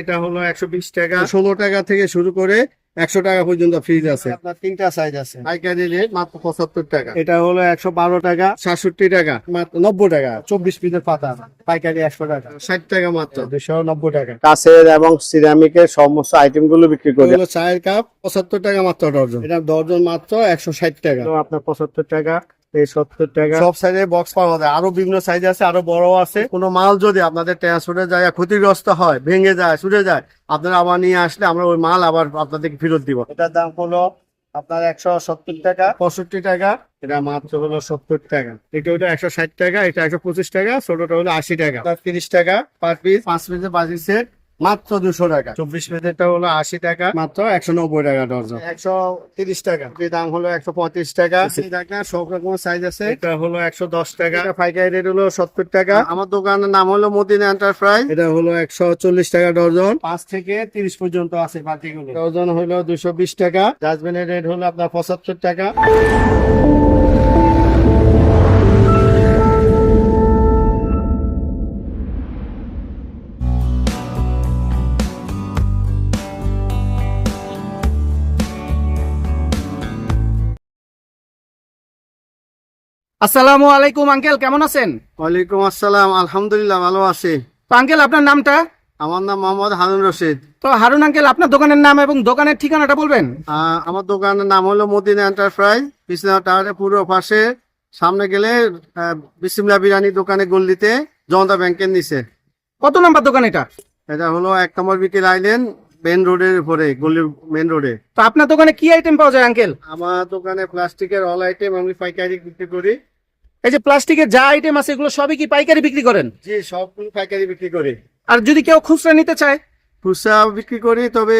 এটা হলো একশো বিশ টাকা। ষোলো টাকা থেকে শুরু করে একশো টাকা পর্যন্ত ফ্রিজ আছে। আপনার তিনটা সাইজ আছে। পাইকারি রেট মাত্র পঁচাত্তর টাকা। এটা হলো একশো বারো টাকা। সাতষট্টি টাকা। মাত্র নব্বই টাকা চব্বিশ পিসের পাতা পাইকারি একশো টাকা। ষাট টাকা মাত্র। দুশো নব্বই টাকা। কাছের এবং সিরামিকের সমস্ত আইটেমগুলো বিক্রি করি। চায়ের কাপ পঁচাত্তর টাকা মাত্র ডর্জন এটা ডর্জন মাত্র একশো ষাট টাকা। আপনার পঁচাত্তর টাকা। টাকা। সব বক্স পাওয়া যায়। আরও বিভিন্ন সাইজ আছে আরও বড় আছে। কোনো মাল যদি আপনাদের ট্রান্সপোর্টে যায় ক্ষতিগ্রস্ত হয় ভেঙে যায় ছুটে যায় আপনারা আবার নিয়ে আসলে আমরা ওই মাল আবার আপনাদেরকে ফেরত দিব। এটার দাম হলো আপনার একশো সত্তর টাকা। পঁয়ষট্টি টাকা। এটা মাত্র হলো সত্তর টাকা। এটা একশো ষাট টাকা এটা একশো পঁচিশ টাকা ছোটটা হলো আশি টাকা। তিরিশ টাকা পার পিস পাঁচ পিসের পাঁচ সেট মাত্র দুশো টাকা। চব্বিশ পিসেরটা হলো আশি টাকা। মাত্র একশো নব্বই টাকা ডজন একশো তিরিশ টাকা। দাম হলো একশো পঁয়ত্রিশ টাকা। টাকা সব রকম সাইজ আছে? এটা হলো একশো দশ টাকা। এটা পাইকারি রেট হলো সত্তর টাকা। আমার দোকানের নাম হলো মদিনা এন্টারপ্রাইজ এটা হলো একশো চল্লিশ টাকা ডজন। পাঁচ থেকে তিরিশ পর্যন্ত আছে বাতিগুলো ডজন হলো দুশো বিশ টাকা। ডাস্টবিনের রেট হলো আপনার পঁচাত্তর টাকা। আসসালামু আলাইকুম আঙ্কেল কেমন আছেন? ওয়ালাইকুম আসসালাম আলহামদুলিল্লাহ ভালো আছি। তো আঙ্কেল আপনার নামটা? আমার নাম মোহাম্মদ হারুন রশিদ। তো হারুন আঙ্কেল আপনার দোকানের নাম এবং দোকানের ঠিকানাটা বলবেন? আহ, আমার দোকানের নাম হলো মদিনা এন্টারপ্রাইজ বিশ্বনাথ টাওয়ারের পূর্ব পাশে। সামনে গেলে আহ, বিসমিল্লা বিরিয়ানি দোকানে গল্লিতে জনতা ব্যাংকের নিচে। কত নাম্বার দোকান এটা? এটা হলো এক নম্বর বিকেল আইল্যান্ড মেন রোডের উপরে গল্লির মেন রোডে। তো আপনার দোকানে কি আইটেম পাওয়া যায় আঙ্কেল? আমার দোকানে প্লাস্টিকের অল আইটেম আমি পাইকারি বিক্রি করি। এই যে প্লাস্টিকের যা আইটেম আছে এগুলো সবই কি পাইকারি বিক্রি করেন? জি সবগুলো পাইকারি বিক্রি করি। আর যদি কেউ খুচরা নিতে চায়? খুচরা বিক্রি করি তবে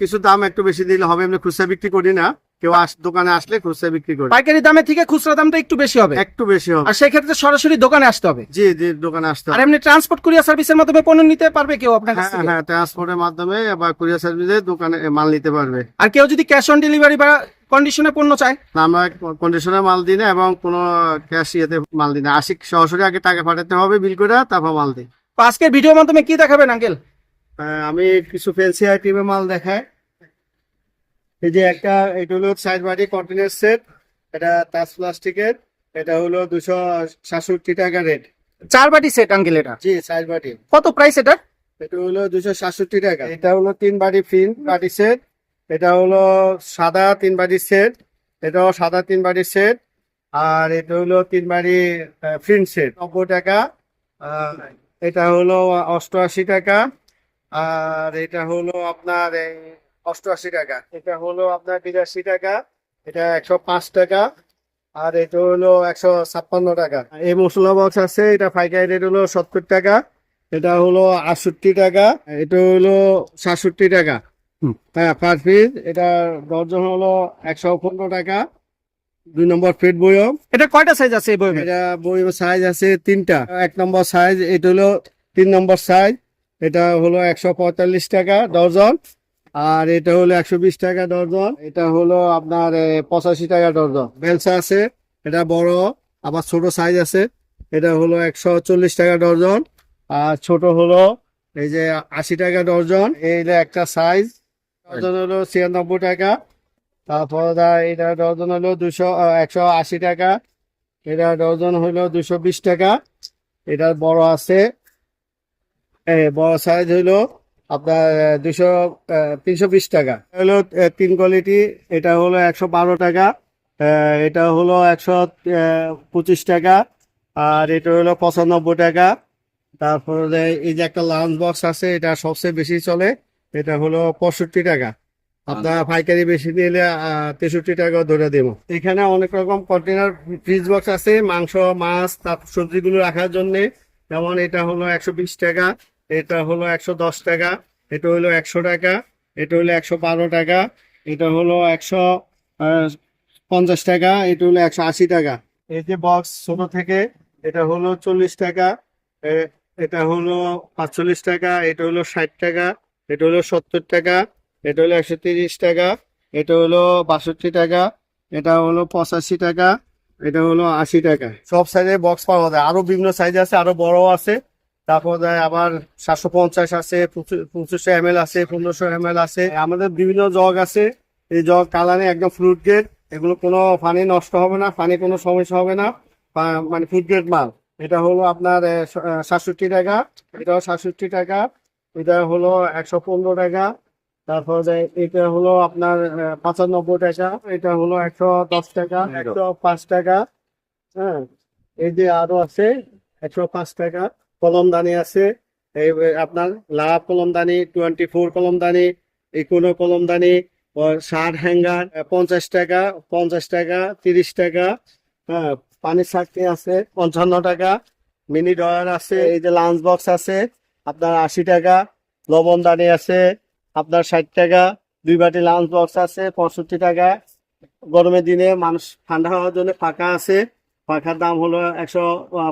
কিছু দাম একটু বেশি দিলে হবে এমনি খুচরা বিক্রি করি না। কেউ আস দোকানে আসলে খুচরা বিক্রি করি। পাইকারি দামের থেকে খুচরা দামটা একটু বেশি হবে? একটু বেশি হবে। আর সেক্ষেত্রে সরাসরি দোকানে আসতে হবে? জি জি দোকানে আসতে হবে। আর এমনি ট্রান্সপোর্ট কুরিয়ার সার্ভিসের মাধ্যমে পণ্য নিতে পারবে কেউ আপনার কাছ হ্যাঁ থেকে? হ্যাঁ ট্রান্সপোর্টের মাধ্যমে বা কুরিয়ার সার্ভিসে দোকানে মাল নিতে পারবে। আর কেউ যদি ক্যাশ অন ডেলিভারি বা কন্ডিশনে পণ্য চাই? না, আমরা কন্ডিশনে মাল দিই না এবং কোনো ক্যাশ ইয়েতে মাল দিই না। আসি সরাসরি আগে টাকা পাঠাতে হবে বিল করে তারপর মাল দিই। আজকের ভিডিওর মাধ্যমে কি দেখাবেন আঙ্কেল আমি কিছু ফেন্সি আইটেমের মাল দেখাই। এই যে একটা এটা হলো সাইড বাড়ি কন্টেনার সেট এটা তাজ প্লাস্টিকের এটা হলো দুশো সাতষট্টি টাকা রেট চার বাটি সেট আঙ্কেল এটা? জি সাইড বাটি কত প্রাইস এটা এটা হলো দুশো সাতষট্টি টাকা। এটা হলো তিন বাটি ফিন বাটি সেট এটা হলো সাদা তিন বাড়ির সেট এটাও সাদা তিন বাড়ির সেট আর এটা হলো তিন বাড়ি ফিন সেট নব্বই টাকা এটা হলো অষ্টআশি টাকা, আর এটা হলো আপনার এই অষ্টআশি টাকা, এটা হলো আপনার বিরাশি টাকা, এটা একশো পাঁচ টাকা, আর এটা হলো একশো ছাপ্পান্ন টাকা। এই মশলা বক্স আছে, এটা পাইকারি রেট হলো সত্তর টাকা, এটা হলো আটষট্টি টাকা, এটা হলো সাতষট্টি টাকা। হ্যাঁ পার পিস এটা দর্জন হলো একশো পনেরো টাকা। দুই নম্বর ফিট বইও। এটা কয়টা সাইজ আছে এই বইমের এটা বইয়ের সাইজ আছে তিনটা। এক নম্বর সাইজ এটা হলো তিন নম্বর সাইজ এটা হলো একশো পঁয়তাল্লিশ টাকা ডজন আর এটা হলো একশো বিশ টাকা ডজন এটা হলো আপনার পঁচাশি টাকা ডজন বেলসা আছে এটা বড় আবার ছোট সাইজ আছে এটা হলো একশো চল্লিশ টাকা ডজন আর ছোট হলো এই যে আশি টাকা ডজন এই একটা সাইজ ডজন হলো ছিয়ানব্বই টাকা। তারপর এটা ডজন হলো দুশো একশো আশি টাকা। এটা ডজন হলো দুশো বিশ টাকা। এটার বড় আছে। বড় সাইজ হলো আপনার দুশো তিনশো বিশ টাকা। এটা হলো তিন কোয়ালিটি এটা হলো একশো বারো টাকা। এটা হলো একশো পঁচিশ টাকা। আর এটা হলো পঁচানব্বই টাকা। তারপরে এই যে একটা লাঞ্চ বক্স আছে, এটা সবচেয়ে বেশি চলে। এটা হলো পঁয়ষট্টি টাকা আপনার পাইকারি বেশি নিলে তেষট্টি টাকা ধরে দেবো এখানে অনেক রকম কন্টেনার ফ্রিজ বক্স আছে মাংস মাছ তারপর সবজিগুলো রাখার জন্য যেমন এটা হলো একশো বিশ টাকা এটা হলো একশো দশ টাকা এটা হলো একশো টাকা এটা হলো একশো বারো টাকা এটা হলো একশো পঞ্চাশ টাকা এটা হলো একশো আশি টাকা এই যে বক্স ছোট থেকে এটা হলো চল্লিশ টাকা এটা হলো পাঁচচল্লিশ টাকা এটা হলো ষাট টাকা এটা হলো সত্তর টাকা, এটা হলো একশো তিরিশ টাকা, এটা হলো বাষট্টি টাকা, এটা হলো পঁচাশি টাকা, এটা হলো আশি টাকা। সব সাইজের বক্স পাওয়া যায়। আরও বিভিন্ন সাইজ আছে, আরও বড় আছে। তারপর আবার সাতশো পঞ্চাশ আছে পঁচিশশো এম এল আছে, পনেরোশো এম এল আছে। আমাদের বিভিন্ন জগ আছে। এই জগ কালারে একদম ফ্রুট গেট এগুলো কোনো পানি নষ্ট হবে না, পানি কোনো সমস্যা হবে না। মানে ফ্রুট গ্রেড মাল। এটা হলো আপনার সাতষট্টি টাকা, এটাও সাতষট্টি টাকা। এটা হলো একশো পনেরো টাকা। তারপর যে- এটা হলো আপনার পঁচানব্বই টাকা এটা হলো একশো দশ টাকা একশো পাঁচ টাকা হ্যাঁ। এই যে আরও আছে একশো পাঁচ টাকা কলমদানি আছে। এই আপনার লাভ কলমদানি টোয়েন্টি ফোর কলমদানি ইকোনো কলমদানি ষাট হ্যাঙ্গার পঞ্চাশ টাকা পঞ্চাশ টাকা তিরিশ টাকা হ্যাঁ। পানির চাটনি আছে পঞ্চান্ন টাকা। মিনি ডয়ার আছে এই যে লাঞ্চ বক্স আছে। আপনার আশি টাকা লবণদানি আছে, আপনার ষাট টাকা, দুই বাটি লাঞ্চ বক্স আছে, পঁয়ষট্টি টাকা। গরমের দিনে মানুষ ঠান্ডা হওয়ার জন্য ফাঁকা আছে। পাখার দাম হলো একশো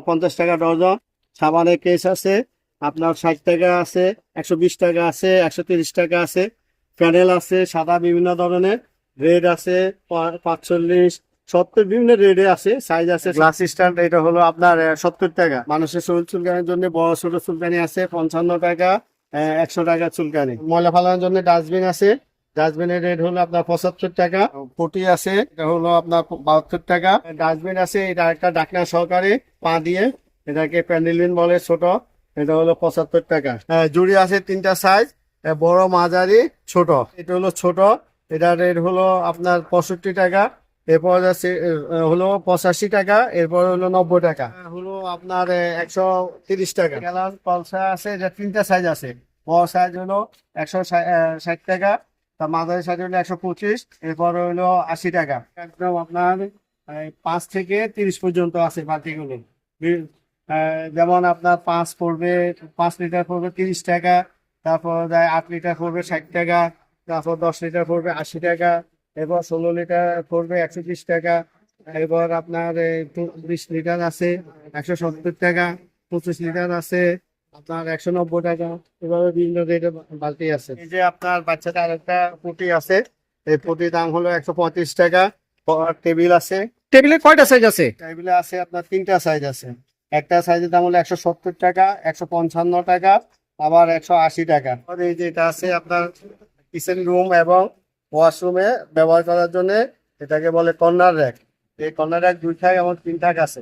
পঞ্চাশ টাকা ডজন। সাবানের কেস আছে, আপনার ষাট টাকা আছে, একশো বিশ টাকা আছে, একশো তিরিশ টাকা আছে। প্যানেল আছে, সাদা বিভিন্ন ধরনের। রেড আছে পাঁচচল্লিশ সত্তর বিভিন্ন রেডে আছে সাইজ আছে। গ্লাস স্ট্যান্ড এটা হলো আপনার সত্তর টাকা। মানুষের শরীর চুলকানির জন্য বড় ছোট চুলকানি আছে পঞ্চান্ন টাকা একশো টাকা চুলকানি। ময়লা ফালানোর জন্য ডাস্টবিন আছে। ডাস্টবিনের রেট হলো আপনার পঁচাত্তর টাকা। পটি আছে এটা হলো আপনার বাহাত্তর টাকা। ডাস্টবিন আছে এটা একটা ডাকনা সহকারে পা দিয়ে এটাকে প্যান্ডেলিন বলে ছোট এটা হলো পঁচাত্তর টাকা। জুড়ি আছে তিনটা সাইজ বড় মাঝারি ছোট। এটা হলো ছোট এটার রেট হলো আপনার পঁয়ষট্টি টাকা। এরপর আছে হলো পঁচাশি টাকা এরপর হলো নব্বই টাকা। হলো আপনার একশো তিরিশ টাকা। গ্যালান কলসা আছে এটা তিনটা সাইজ আছে। বড় সাইজ হলো একশো ষাট টাকা তার মাঝারি সাইজ হলো একশো পঁচিশ এরপর হলো আশি টাকা। একদম আপনার পাঁচ থেকে তিরিশ পর্যন্ত আছে বালতিগুলো। বি- আহ, যেমন আপনার পাঁচ পড়বে পাঁচ লিটার পড়বে তিরিশ টাকা তারপর যায় আট লিটার পড়বে ষাট টাকা তারপর দশ লিটার পড়বে আশি টাকা এরপর ষোলো লিটার পড়বে একশো বিশ টাকা এরপর আপনার বিশ লিটার আছে একশো সত্তর টাকা পঁচিশ লিটার আছে আপনার একশো নব্বই টাকা এভাবে বিভিন্ন রেটের বালতি আছে। এই যে আপনার বাচ্চাদের আরেকটা পুটি আছে এই পুটির দাম হলো একশো পঁয়ত্রিশ টাকা টেবিল আছে। টেবিলে কয়টা সাইজ আছে? টেবিলে আছে আপনার তিনটা সাইজ আছে। একটা সাইজের দাম হলো একশো সত্তর টাকা একশো পঞ্চান্ন টাকা আবার একশো আশি টাকা। এই যে এটা আছে আপনার কিচেন রুম এবং ওয়াশরুমে ব্যবহার করার জন্য এটাকে বলে কর্নার র্যাক। এই কর্নার র্যাক দুই থাক এবং তিন থাক আছে।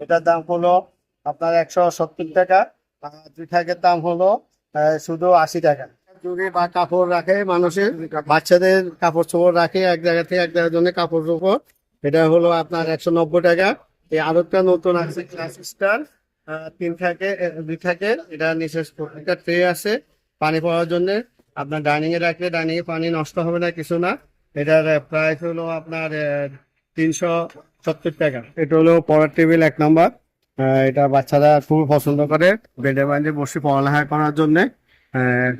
এটার দাম হলো আপনার একশো সত্তর টাকা আর দুই থাকের দাম হলো শুধু আশি টাকা। জুড়ি বা কাপড় রাখে মানুষের, বাচ্চাদের কাপড় চোপড় রাখে এক জায়গা থেকে এক জায়গার জন্য কাপড় চোপড়। এটা হলো আপনার একশো নব্বই টাকা। এই আরেকটা নতুন আছে ক্লাস স্টার তিন থাকে দুই থাকে এটা নিচে একটা ট্রে আছে পানি পড়ার জন্য। আপনার ডাইনিং এ রাখলে ডাইনিং এ পানি নষ্ট হবে না, কিছু না। এটার প্রাইস হলো আপনার তিনশো সত্তর টাকা। এটা হলো পড়ার টেবিল এক নম্বর এটা বাচ্চারা খুব পছন্দ করে। বেডে বাইরে বসে পড়ালেখা করার জন্য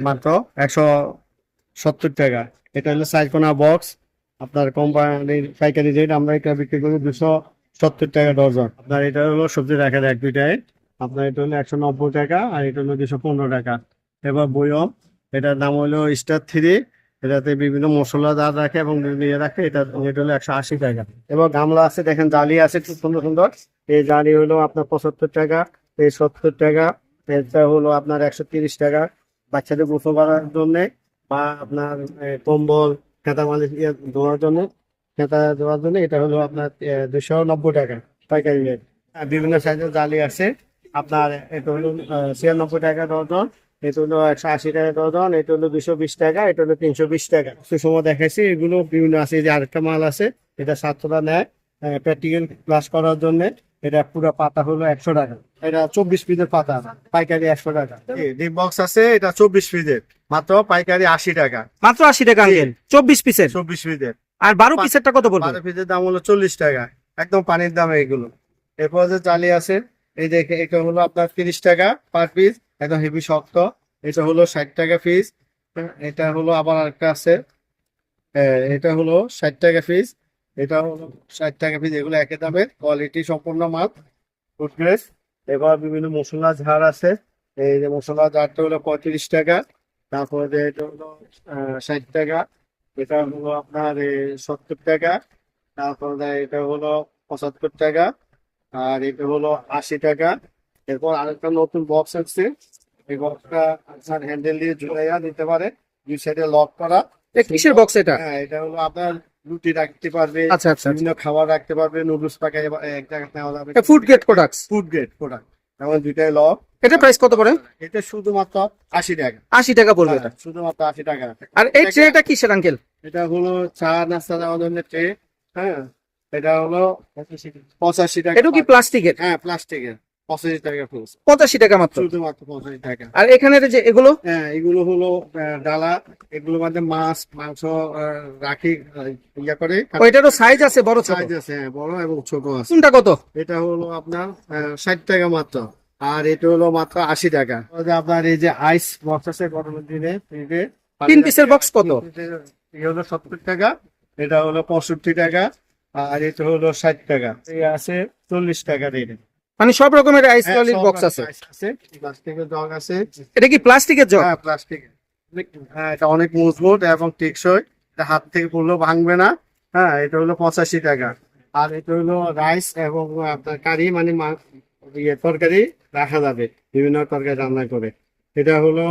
মাত্র একশো সত্তর টাকা। এটা হলো সাইকোনা বক্স আপনার কোম্পানির পাইকারি রেট আমরা এটা বিক্রি করি দুশো সত্তর টাকা ডজন। আপনার এটা হলো সবজি রাখার এক দুইটায় আপনার এটা হলো একশো নব্বই টাকা আর এটা হলো দুশো পনেরো টাকা। এবার বয়ম এটার দাম হলো স্টার থ্রি এটাতে বিভিন্ন মশলা দাঁত রাখে এবং বিভিন্ন ইয়ে রাখে। এটা এটা হলো একশো আশি টাকা। এবং গামলা আছে, দেখেন জালি আছে খুব সুন্দর সুন্দর। এই জালি হলো আপনার পঁচাত্তর টাকা, এই সত্তর টাকা, এটা হলো আপনার একশো তিরিশ টাকা। বাচ্চাদের গোসল করার জন্য বা আপনার কম্বল, খেতা মালিশ ইয়ে ধোয়ার জন্য, খেতা দেওয়ার জন্য এটা হলো আপনার দুশো নব্বই টাকা পাইকারি রেট বিভিন্ন সাইজের জালি আছে। আপনার, এটা হলো ছিয়ানব্বই টাকা ডজন। এটা হলো একশো আশি টাকা ডজন এটা হলো দুশো বিশ টাকা এটা হলো তিনশো বিশ টাকা। সুষময় দেখাইছি এগুলো বিভিন্ন আছে এই যে আরেকটা মাল আছে এটা ছাত্ররা নেয় প্র্যাকটিক্যাল ক্লাস করার জন্য এটা পুরো পাতা হলো একশো টাকা। এটা চব্বিশ পিসের পাতা পাইকারি একশো টাকা। ডিপ বক্স আছে এটা চব্বিশ পিসের মাত্র পাইকারি আশি টাকা। মাত্র আশি টাকা আঙ্কেল চব্বিশ পিসের? চব্বিশ পিসের। আর বারো পিসেরটা কত পড়বে? বারো পিসের দাম হলো চল্লিশ টাকা একদম পানির দাম এগুলো। এরপর যে জালি আছে এই দেখে এটা হলো আপনার তিরিশ টাকা পার পিস একদম হেভি শক্ত। এটা হলো ষাট টাকা পিস এটা হলো আবার আরেকটা আছে। এটা হলো ষাট টাকা পিস এটা হলো ষাট টাকা পিস এগুলো একই দামের। কোয়ালিটি সম্পূর্ণ মাল। ফুটগ্রেস এবার বিভিন্ন মশলা ঝাড় আছে। এই যে মশলা ঝাড়টা হলো পঁয়ত্রিশ টাকা। তারপরে যে এটা হলো ষাট টাকা। এটা হলো আপনার সত্তর টাকা। তারপরে এটা হলো পঁচাত্তর টাকা। আর এটা হলো আশি টাকা। এরপর আরেকটা নতুন বক্স আসছে এই বক্সটা আপনার হ্যান্ডেল দিয়ে ঝুলাইয়া দিতে পারে। দুই সাইডে লক করা। কিসের বক্স এটা? হ্যাঁ এটা হলো আপনার রুটি রাখতে পারবে আচ্ছা আচ্ছা বিভিন্ন খাবার রাখতে পারবে নুডলস পাকাই এক জায়গায় নেওয়া যাবে। Food grade products food grade product যেমন দুইটাই লক এটা প্রাইস কত পড়ে? এটা শুধুমাত্র আশি টাকা। আশি টাকা পড়বে এটা? হ্যাঁ, শুধুমাত্র আশি টাকা। আর এই ট্রেটা কিসের আঙ্কেল এটা হলো চা নাস্তা দেওয়ার জন্য ট্রে হ্যাঁ এটা হলো পঁচাশি টাকা। এটা কি প্লাস্টিকের হ্যাঁ প্লাস্টিকের পঁচাশি টাকা পঁচাশি টাকা মাত্র? শুধুমাত্র পঁচাশি টাকা। আর এখানে যে এগুলো? হ্যাঁ এগুলো হলো ডালা। এগুলোর মধ্যে মাছ মাংস রাখি ইয়া করে ওইটারও সাইজ আছে বড় সাইজ আছে হ্যাঁ, বড় এবং ছোট আছে। কোনটা কত? এটা হলো আপনার ষাট টাকা মাত্র। আর এটা হলো মাত্র আশি টাকা। আপনার এই যে আইস বক্স আছে গরমের দিনে তিন পিসের বক্স কত? এই হলো সত্তর টাকা। এটা হলো পঁয়ষট্টি টাকা। আর এটা হলো ষাট টাকা। এই আছে চল্লিশ টাকা রেট মানে সব রকমের আইস ললির বক্স আছে। প্লাস্টিকের জগ আছে। এটা কি প্লাস্টিকের জগ হ্যাঁ প্লাস্টিক হ্যাঁ এটা অনেক মজবুত এবং টেকসই। এটা হাত থেকে পড়লেও ভাঙবে না। হ্যাঁ এটা হলো পঁচাশি টাকা। আর এটা হলো রাইস এবং আপনার কারি মানে ইয়ে তরকারি রাখা যাবে। বিভিন্ন তরকারি রান্না করে। এটা হলো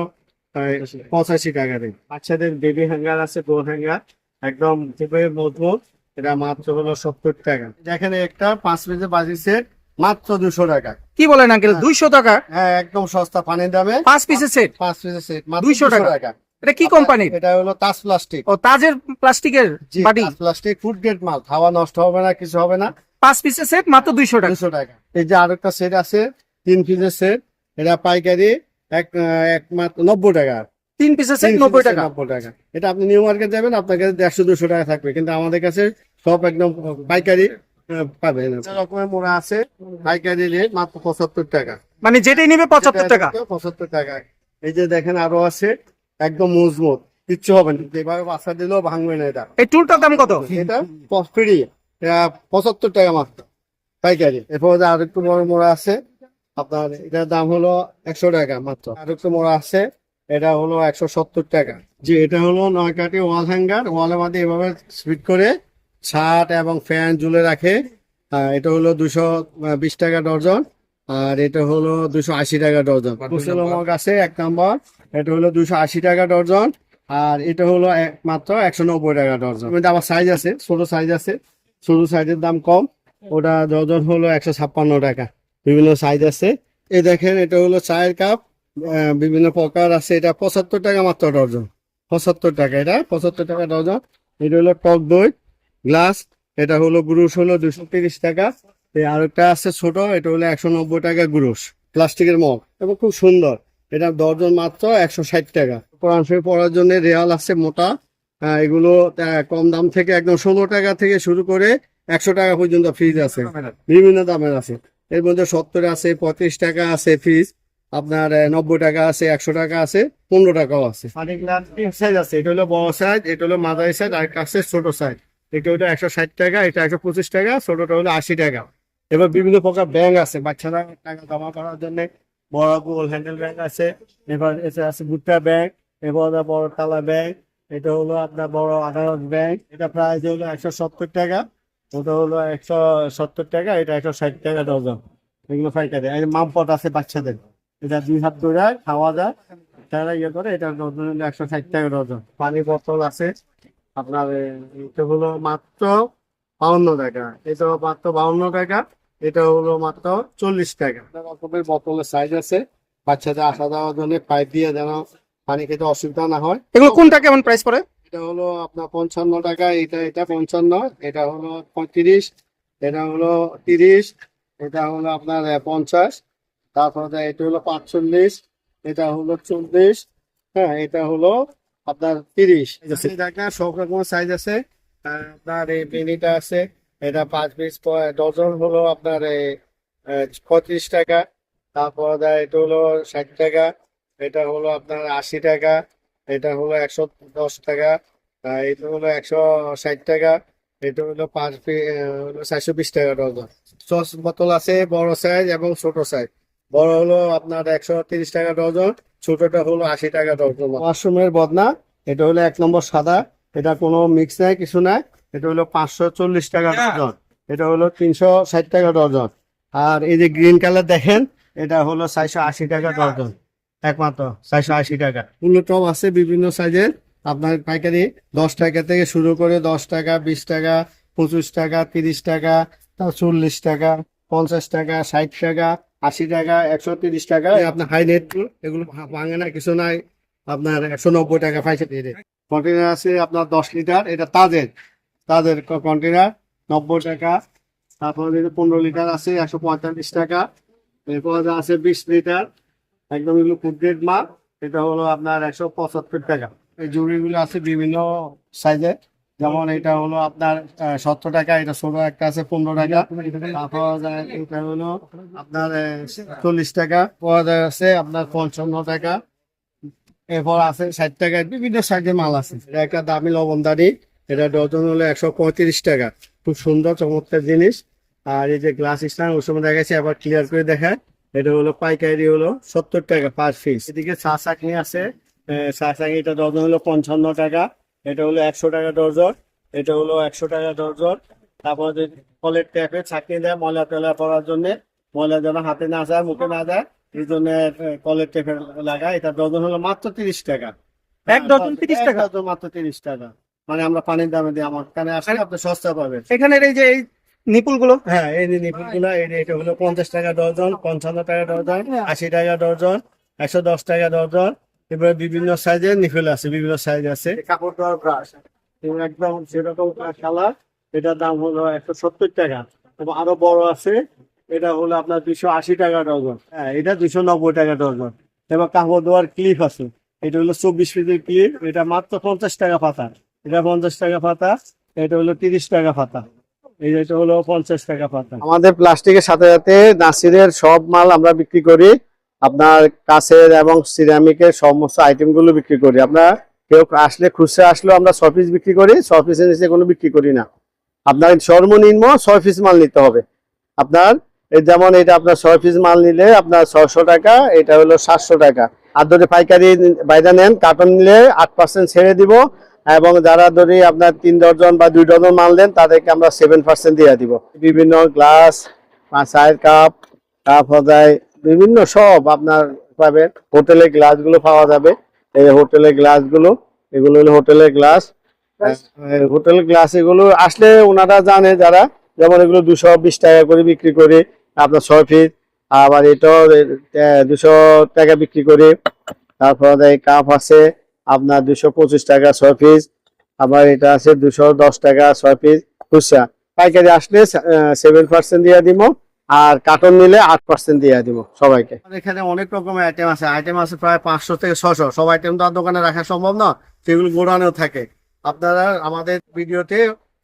পঁচাশি টাকা রে বাচ্চাদের বেবি হ্যাঙ্গার আছে গোল হ্যাঙ্গার একদম খুবই মজবুত। এটা মাত্র হলো সত্তর টাকা। যেখানে একটা পাঁচ পিসে বাজি সেট মাত্র দুশো টাকা। কি বলেন আঙ্কেল? দুইশো টাকা? হ্যাঁ একদম সস্তা পানির দামে। পাঁচ পিসের সেট পাঁচ পিসের সেট মাত্র 200 200 টাকা। এটা কি কোম্পানির? এটা হলো তাজ প্লাস্টিক ও তাজের প্লাস্টিকের বাটি? প্লাস্টিক ফুড গ্রেড মাল। খাওয়া নষ্ট হবে না কিছু হবে না। পাঁচ পিসের সেট মাত্র দুইশো টাকা। দুশো টাকা। এই যে আরেকটা সেট আছে তিন পিসের সেট এটা পাইকারি এক এক মাত্র নব্বই টাকা। তিন পিসের সেট নব্বই টাকা। নব্বই টাকা। এটা আপনি নিউ মার্কেট যাবেন আপনার কাছে দেড়শো দুশো টাকা থাকবে। কিন্তু আমাদের কাছে সব একদম পাইকারি। পাবেন রকমের মোড়া আছে পাইকারি রেট মাত্র পঁচাত্তর টাকা। মানে যেটাই নিবে পঁচাত্তর টাকা? পঁচাত্তর টাকা। এই যে দেখেন আরও আছে একদম মজবুত। কিচ্ছু হবে না। যেভাবে বাসা দিলেও ভাঙবে না এটা। এই টুলটার দাম কত? এটা ফ্রি। পঁচাত্তর টাকা মাত্র পাইকারি। এরপর যে আরেকটু বড় মোড়া আছে আপনার এটার দাম হলো একশো টাকা মাত্র। আরেকটু মোড়া আছে এটা হলো একশো সত্তর টাকা। যে এটা হলো নয় কাটি ওয়াল হ্যাঙ্গার ওয়ালের মধ্যে এভাবে স্পিড করে শার্ট এবং ফ্যান ঝুলে রাখে। এটা হলো দুশো বিশ টাকা ডর্জন আর এটা হলো দুশো আশি টাকা ডর্জন কুশল মগ আছে এক নম্বর। এটা হলো দুশো আশি টাকা ডর্জন আর এটা হলো এক- মাত্র একশো নব্বই টাকা মধ্যে আবার সাইজ আছে ছোট সাইজ আছে। ছোট সাইজের দাম কম। ওটা ডজন হলো একশো ছাপ্পান্ন টাকা। বিভিন্ন সাইজ আছে। এই দেখেন এটা হলো চায়ের কাপ বিভিন্ন প্রকার আছে। এটা পঁচাত্তর টাকা মাত্র ডর্জন পঁচাত্তর টাকা এটা পঁচাত্তর টাকা ডর্জন এটা হলো টক দই। গ্লাস এটা হলো গুরুশ হলো দুশো তিরিশ টাকা। আর একটা আছে ছোট এটা হলো একশো নব্বই টাকা গুরুশ প্লাস্টিকের মগ এবং খুব সুন্দর। এটা দর্জন মাত্র একশো ষাট টাকা। কোরআন শরীফ পড়ার জন্য রেয়াল আছে মোটা। আহ, এগুলো কম দাম থেকে একদম ষোলো টাকা থেকে শুরু করে একশো টাকা পর্যন্ত ফ্রিজ আছে। বিভিন্ন দামের আছে। এর মধ্যে সত্তর আছে পঁয়ত্রিশ টাকা আছে ফ্রিজ। আপনার নব্বই টাকা আছে একশো টাকা আছে পনেরো টাকাও আছে। সাইজ আছে। এটা হলো বড় সাইজ এটা হলো মাঝারি সাইজ আর কাছে ছোট সাইজ এটা হলো একশো ষাট টাকা, এটা একশো পঁচিশ টাকা, ছোটটা হলো আশি টাকা। এবার বিভিন্ন প্রকার ব্যাংক আছে, বাচ্চারা টাকা জমা করার জন্য বড় গোল হ্যান্ডেল ব্যাংক আছে, এবার এতে আছে ভুট্টা ব্যাংক এবার বড় তালা ব্যাংক এটা হলো আপনার বড় আদালত ব্যাংক এটা প্রাইস হলো একশো সত্তর টাকা, ওটা হলো একশো সত্তর টাকা, এটা একশো ষাট টাকা ডজন। এগুলো পাইকারি, এই মামপট আছে বাচ্চাদের, এটা দুই হাত ধরে খাওয়া যায়, তারা ইয়ে করে, এটা ডজন একশো ষাট টাকা ডজন। পানি বোতল আছে আপনার এটা হলো মাত্র বাউন্ন টাকা এটা মাত্র বাউন্ন টাকা এটা হলো মাত্র চল্লিশ টাকা রকমের বোতলের সাইজ আছে বাচ্চাদের আসা যাওয়ার জন্য পাইপ দিয়ে যেন পানি খেতে অসুবিধা না হয় এগুলো কোনটা কেমন প্রাইস পড়ে এটা হলো আপনার পঞ্চান্ন টাকা এটা এটা পঞ্চান্ন এটা হলো পঁয়ত্রিশ এটা হলো তিরিশ এটা হলো আপনার পঞ্চাশ তারপরে এটা হলো পাঁচচল্লিশ এটা হলো চল্লিশ হ্যাঁ এটা হলো আপনার তিরিশ। দেখেন সব রকমের সাইজ আছে। আপনার এই মিনিটা আছে। এটা পাঁচ পিস ডজন হলো আপনার পঁয়ত্রিশ টাকা। তারপর এটা হলো ষাট টাকা। এটা হলো আপনার আশি টাকা। এটা হলো একশো দশ টাকা। এটা হলো একশো ষাট টাকা। এটা হলো পাঁচ হলো চারশো বিশ টাকা ডজন সস বোতল আছে, বড় সাইজ এবং ছোট সাইজ বড় হলো আপনার একশো তিরিশ টাকা ডজন ছোটটা হলো আশি টাকা ডজন ওয়াশরুমের বদনা এটা হলো এক নম্বর সাদা এটা কোনো মিক্স নাই কিছু নাই এটা হলো পাঁচশো চল্লিশ টাকা ডজন এটা হলো তিনশো ষাট টাকা ডজন। আর এই যে গ্রিন কালার দেখেন এটা হলো চারশো আশি টাকা দর্জন একমাত্র চারশো আশি টাকা। পূর্ণ টপ আছে বিভিন্ন সাইজের আপনার পাইকারি দশ টাকা থেকে শুরু করে দশ টাকা বিশ টাকা পঁচিশ টাকা তিরিশ টাকা চল্লিশ টাকা পঞ্চাশ টাকা ষাট টাকা আশি টাকা, একশো তিরিশ টাকা আপনার হাই নেট এগুলো ভাঙে না, কিছু নাই। আপনার একশো নব্বই টাকা রেট কন্টেনার আছে আপনার দশ লিটার, এটা তাদের তাদের কন্টেনার নব্বই টাকা। তারপরে পনেরো লিটার আছে, একশো পঁয়তাল্লিশ টাকা। এরপর আছে বিশ লিটার, একদম এগুলো ফুড গ্রেড মাল। এটা হলো আপনার একশো পঁচাত্তর টাকা। এই জুড়িগুলো আছে বিভিন্ন সাইজের যেমন এটা হলো আপনার সত্তর টাকা, এটা ষোলো, একটা আছে পনেরো টাকা। তারপর যায়, এটা হলো আপনার চল্লিশ টাকা। পাওয়া যায় আছে আপনার পঞ্চান্ন টাকা। এরপর আছে ষাট টাকা, বিভিন্ন সাইজের মাল আছে। এটা একটা দামি লবণদারি এটা ডজন হলো একশো পঁয়ত্রিশ টাকা। খুব সুন্দর, চমৎকার জিনিস। আর এই যে গ্লাস স্ট্যান্ড, ওর সময় দেখাচ্ছি আবার ক্লিয়ার করে দেখায়। এটা হলো পাইকারি হলো সত্তর টাকা পার পিস। এদিকে চা চাকনি আছে চা চাকনি এটা ডজন হলো পঞ্চান্ন টাকা। এটা হলো একশো টাকা ডজন এটা হলো একশো টাকা ডজন তারপর যে কলের ট্যাপে চাকনি দেয় ময়লা টয়লা পড়ার জন্য ময়লা যেন হাতে না যায় মুখে না যায় এই জন্য কলের টেপে লাগায়। এটা ডজন হলো মাত্র তিরিশ টাকা। এক ডজন 30 টাকা? মাত্র তিরিশ টাকা। মানে আমরা পানির দামে দিই আমার কানে আসলে আপনি সস্তা পাবেন। এখানের এই যে এই নিপুলগুলো হ্যাঁ এই যে নিপুণগুলো এই এটা হলো পঞ্চাশ টাকা ডজন পঞ্চান্ন টাকা ডজন আশি টাকা ডজন একশো দশ টাকা ডজন এবারে বিভিন্ন সাইজের নিফেল আছে বিভিন্ন সাইজ আছে। কাপড় ধোয়ার ব্রাশ একদম সেরকম কালার এটার দাম হলো একশো সত্তর টাকা। এবং আরও বড় আছে এটা হলো আপনার দুশো আশি টাকা ডজন। হ্যাঁ এটা দুশো নব্বই টাকা ডজন। এবং কাপড় ধোয়ার ক্লিপ আছে। এটা হলো চব্বিশ পিসের ক্লিপ এটা মাত্র পঞ্চাশ টাকা পাতা। এটা পঞ্চাশ টাকা পাতা এটা হলো তিরিশ টাকা পাতা। এই যেটা হলো পঞ্চাশ টাকা পাতা। আমাদের প্লাস্টিকের সাথে সাথে নাসিরের সব মাল আমরা বিক্রি করি। আপনার কাছের এবং সিরামিকের সমস্ত আইটেমগুলো বিক্রি করি। আপনার কেউ আসলে খুচরা আসলেও আমরা ছ পিস বিক্রি করি ছ পিসের নিচে কোনো বিক্রি করি না। আপনার সর্বনিম্ন ছয় পিস মাল নিতে হবে। আপনার যেমন এটা আপনার ছয় পিস মাল নিলে আপনার ছয়শো টাকা, এটা হলো সাতশো টাকা। আর ধরে পাইকারি বাইরে নেন, কার্টন নিলে আট পার্সেন্ট ছেড়ে দিব এবং যারা ধরি আপনার তিন ডজন বা দুই ডজন মাল দেন তাদেরকে আমরা সেভেন পার্সেন্ট দিয়ে দিব। বিভিন্ন গ্লাস চায়ের কাপ কাপ হদায় বিভিন্ন সব আপনার পাবেন। হোটেলের গ্লাসগুলো পাওয়া যাবে। এই হোটেলের গ্লাসগুলো এগুলো হলো হোটেলের গ্লাস। হোটেল গ্লাস এগুলো আসলে ওনারা জানে যারা যেমন এগুলো দুশো বিশ টাকা করে বিক্রি করে আপনার ছয় ফিট আবার এটাও দুশো টাকা বিক্রি করি। তারপর এই কাপ আছে আপনার দুশো পঁচিশ টাকা ছয় পিস আবার এটা আছে দুশো দশ টাকা ছয় পিস খুচরা পাইকারি আসলে সেভেন পার্সেন্ট দিয়ে দিব আর কার্টন নিলে আট পার্সেন্ট দিয়ে দিব সবাইকে। এখানে অনেক রকমের আইটেম আছে। আইটেম আছে প্রায় পাঁচশো থেকে ছশো সব আইটেম তো আর দোকানে রাখা সম্ভব না। সেগুলো গোড়ানেও থাকে। আপনারা আমাদের ভিডিওতে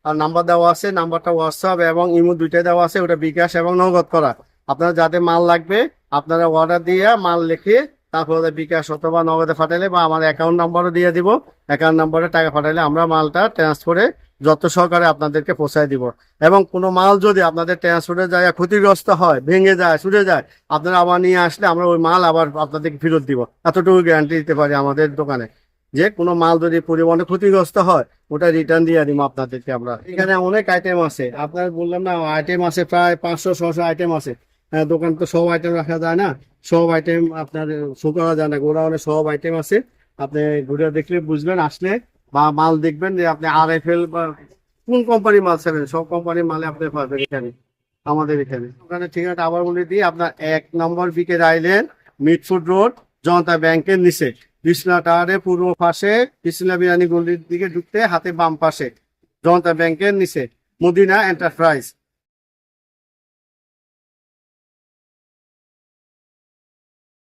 নাম্বার দেওয়া আছে নাম্বারটা হোয়াটসঅ্যাপ এবং ইমো দুইটাই দেওয়া আছে। ওটা বিকাশ এবং নগদ করা। আপনারা যাদের মাল লাগবে, আপনারা অর্ডার দিয়ে মাল লিখে তারপরে বিকাশ অথবা নগদে পাঠালে বা আমার অ্যাকাউন্ট নাম্বারও দিয়ে দিব। অ্যাকাউন্ট নাম্বারে টাকা পাঠালে আমরা মালটা ট্রান্সফারে যত সহকারে আপনাদেরকে পৌঁছায় দিব। এবং কোনো মাল যদি আপনাদের ট্রান্সফারে যায় ক্ষতিগ্রস্ত হয় ভেঙে যায় ছুটে যায় আপনারা আবার নিয়ে আসলে আমরা ওই মাল আবার আপনাদেরকে ফেরত দিব। এতটুকু গ্যারান্টি দিতে পারি আমাদের দোকানে। যে কোনো মাল যদি পরিবহনে ক্ষতিগ্রস্ত হয় ওটা রিটার্ন দিয়ে দিব আপনাদেরকে আমরা। এখানে অনেক আইটেম আছে। আপনার বললাম না আইটেম আছে প্রায় পাঁচশো ছশো আইটেম আছে। হ্যাঁ, দোকান তো সব আইটেম রাখা যায় না। সব আইটেম আপনার শো করা যায় না। গোডাউনে সব আইটেম আছে। আপনি ঘুরে দেখলে বুঝবেন আসলে বা মাল দেখবেন যে আপনি আর এফ এল বা কোন কোম্পানির মাল চাবেন সব কোম্পানির মালে আপনি পাবেন এখানে, আমাদের এখানে। ওখানে ঠিকানাটা আবার বলে দিই, আপনার এক নম্বর বিকেট আইল্যান্ড মিটফুড রোড, জনতা ব্যাংকের নিচে। বিসলা টাওয়ারে পূর্ব পাশে বিসলা বিরিয়ানি গলির দিকে ঢুকতে হাতে বাম পাশে, জনতা ব্যাংকের নিচে। মদিনা এন্টারপ্রাইজ।